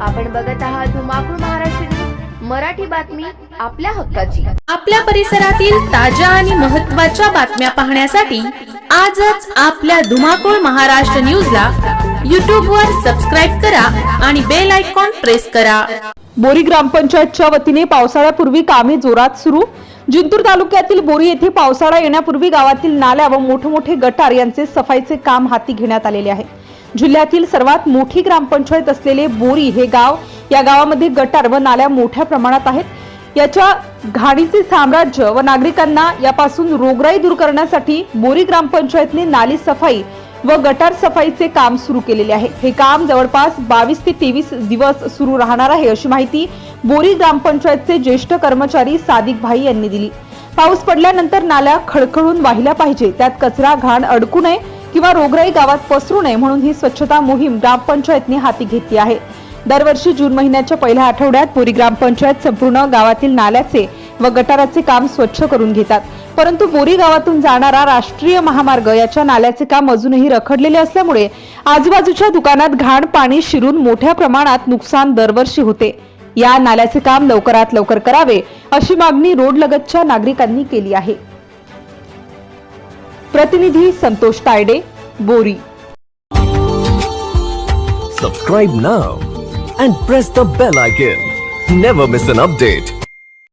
आपण बघत आहात धुमाकूळ महाराष्ट्र न्यूज, मराठी बातमी आपल्या हक्काची. आपल्या परिसरातील ताज्या आणि महत्त्वाच्या बातम्या पाहण्यासाठी आजच आपल्या धुमाकूळ महाराष्ट्र न्यूजला YouTube वर सबस्क्राईब करा आणि बेल आयकॉन प्रेस करा. बोरी ग्रामपंचायतच्या वतीने पावसाळ्यापूर्वी कामे जोरात सुरू. जिंतूर तालुक्यातील बोरी येथे पावसाळा येण्यापूर्वी गावातील नाल्या व मोठमोठे गटार यांचे सफाईचे काम हाती घेण्यात आलेले आहे. जिल्ह्यातील सर्वात मोठी ग्रामपंचायत असलेले बोरी हे गाव या गावामध्ये गटार व नाल्या मोठ्या प्रमाणात आहेत. याच्या घाणीचे साम्राज्य व नागरिकांना यापासून रोगराई दूर करण्यासाठी बोरी ग्रामपंचायतने नाली सफाई व गटार सफाईचे काम सुरू केलेले आहे. हे काम जवळपास बावीस ते तेवीस दिवस सुरू राहणार आहे अशी माहिती बोरी ग्रामपंचायतचे ज्येष्ठ कर्मचारी सादिक भाई यांनी दिली. पाऊस पडल्यानंतर नाल्या खळखळून वाहिल्या पाहिजे त्यात कचरा घाण अडकू नये किंवा रोगराई गावात पसरू नये म्हणून ही स्वच्छता मोहीम ग्रामपंचायतने हाती घेतली आहे. दरवर्षी जून महिन्याच्या पहिल्या आठवड्यात पुरी ग्रामपंचायत संपूर्ण गावातील नाल्याचे व गटाराचे काम स्वच्छ करून घेतात. परंतु बोरी गावातून जाणारा राष्ट्रीय महामार्ग याच्या नाल्याचे काम अजूनही रखडलेले असल्यामुळे आजूबाजूच्या दुकानात घाण पाणी शिरून मोठ्या प्रमाणात नुकसान दरवर्षी होते. या नाल्याचे काम लवकरात लवकर करावे अशी मागणी रोड लगतच्या नागरिकांनी केली आहे. प्रतिनिधी संतोष तायडे बोरी Subscribe now and press the bell icon. Never miss an update.